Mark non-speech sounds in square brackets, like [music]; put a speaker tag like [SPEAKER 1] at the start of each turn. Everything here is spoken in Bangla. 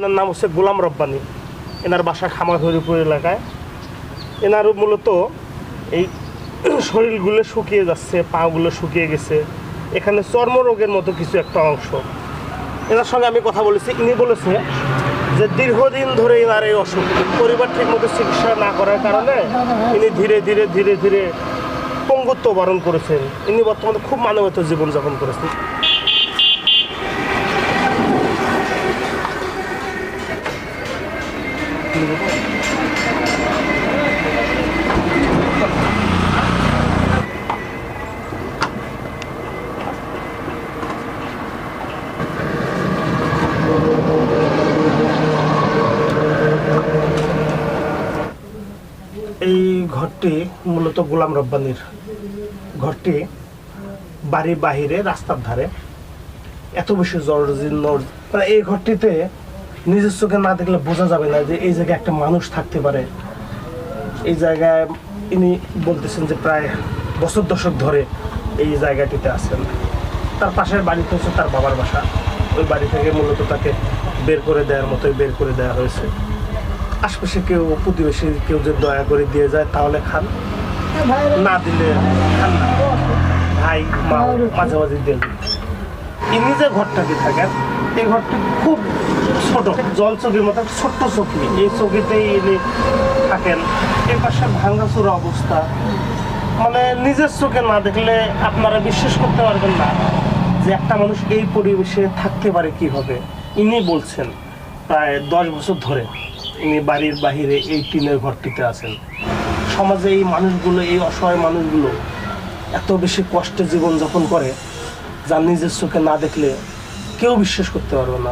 [SPEAKER 1] এনার নাম হচ্ছে গোলাম রব্বানি। এনার বাসা খামার হরিপুর এলাকায়। এনার মূলত এই [clears throat] শরীরগুলো শুকিয়ে যাচ্ছে, পাগুলো শুকিয়ে গেছে। এখানে চর্মরোগের মতো কিছু একটা অংশ। এনার সঙ্গে আমি কথা বলেছি। ইনি বলেছে যে দীর্ঘদিন ধরে এনার এই অসুখ। পরিবার ঠিকমতো চিকিৎসা না করার কারণে ইনি ধীরে ধীরে ধীরে ধীরে পঙ্গুত্ব বরণ করেছেন। ইনি বর্তমানে খুব মানবত জীবনযাপন করেছেন। এই ঘরটি মূলত গোলাম রব্বানির। ঘরটি বাড়ির বাহিরে রাস্তার ধারে। এত বেশি জর্জীর্ণ মানে এই ঘরটিতে নিজের চোখে না দেখলে বোঝা যাবে না যে এই জায়গায় একটা মানুষ থাকতে পারে। এই জায়গায় ইনি বলতেছেন যে প্রায় বছর দশক ধরে এই জায়গাটিতে আছেন। তার পাশের বাড়িতে হচ্ছে তার বাবার বাসা। ওই বাড়ি থেকে মূলত তাকে বের করে দেওয়ার মতোই বের করে দেওয়া হয়েছে। আশপাশে কেউ প্রতিবেশী কেউ যদি দয়া করে দিয়ে যায় তাহলে খান। না দিলে খান ভাই, মা মাঝে মাঝে দেন। ইনি যে ঘরটাতে থাকেন, এই ঘরটি খুব ছোট জল চকির মতো ছোট্ট চকি এই চকিতেই ইনি থাকেন। এই পাশে ভাঙ্গাচুরা অবস্থা। মানে নিজের চোখে না দেখলে আপনারা বিশ্বাস করতে পারবেন না যে একটা মানুষ এই পরিবেশে থাকতে পারে কীভাবে। ইনি বলছেন, প্রায় দশ বছর ধরে ইনি বাড়ির বাহিরে এই টিনের ঘরটিতে আছেন। সমাজে এই মানুষগুলো, এই অসহায় মানুষগুলো এত বেশি কষ্টে জীবনযাপন করে, যা নিজের চোখে না দেখলে কেউ বিশ্বাস করতে পারবে না।